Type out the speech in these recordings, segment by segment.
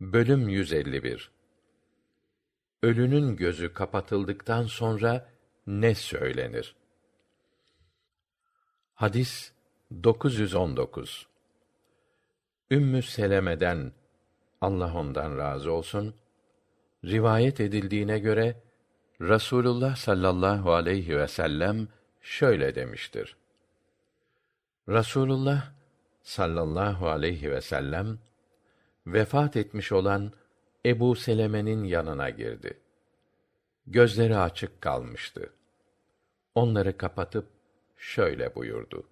Bölüm 151 Ölünün gözü kapatıldıktan sonra ne söylenir? Hadis 919 Ümmü Seleme'den Allah ondan razı olsun rivayet edildiğine göre Rasulullah sallallahu aleyhi ve sellem şöyle demiştir. Rasulullah sallallahu aleyhi ve sellem vefat etmiş olan Ebu Seleme'nin yanına girdi. Gözleri açık kalmıştı. Onları kapatıp şöyle buyurdu.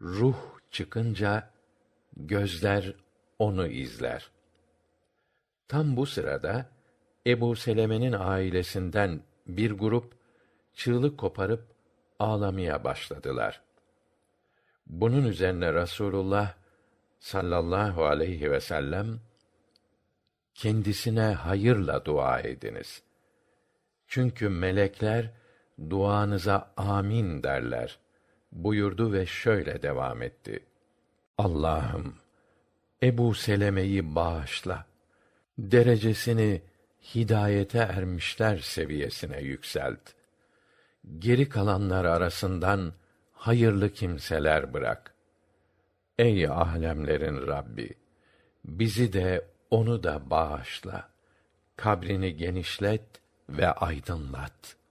Ruh çıkınca gözler onu izler. Tam bu sırada Ebu Seleme'nin ailesinden bir grup çığlık koparıp ağlamaya başladılar. Bunun üzerine Rasulullah sallallahu aleyhi ve sellem kendisine hayırla dua ediniz. Çünkü melekler duanıza amin derler buyurdu ve şöyle devam etti. Allah'ım Ebu Seleme'yi bağışla. Derecesini hidayete ermişler seviyesine yükselt. Geri kalanlar arasından hayırlı kimseler bırak. Ey alemlerin Rabbi, bizi de onu da bağışla. Kabrini genişlet ve aydınlat.''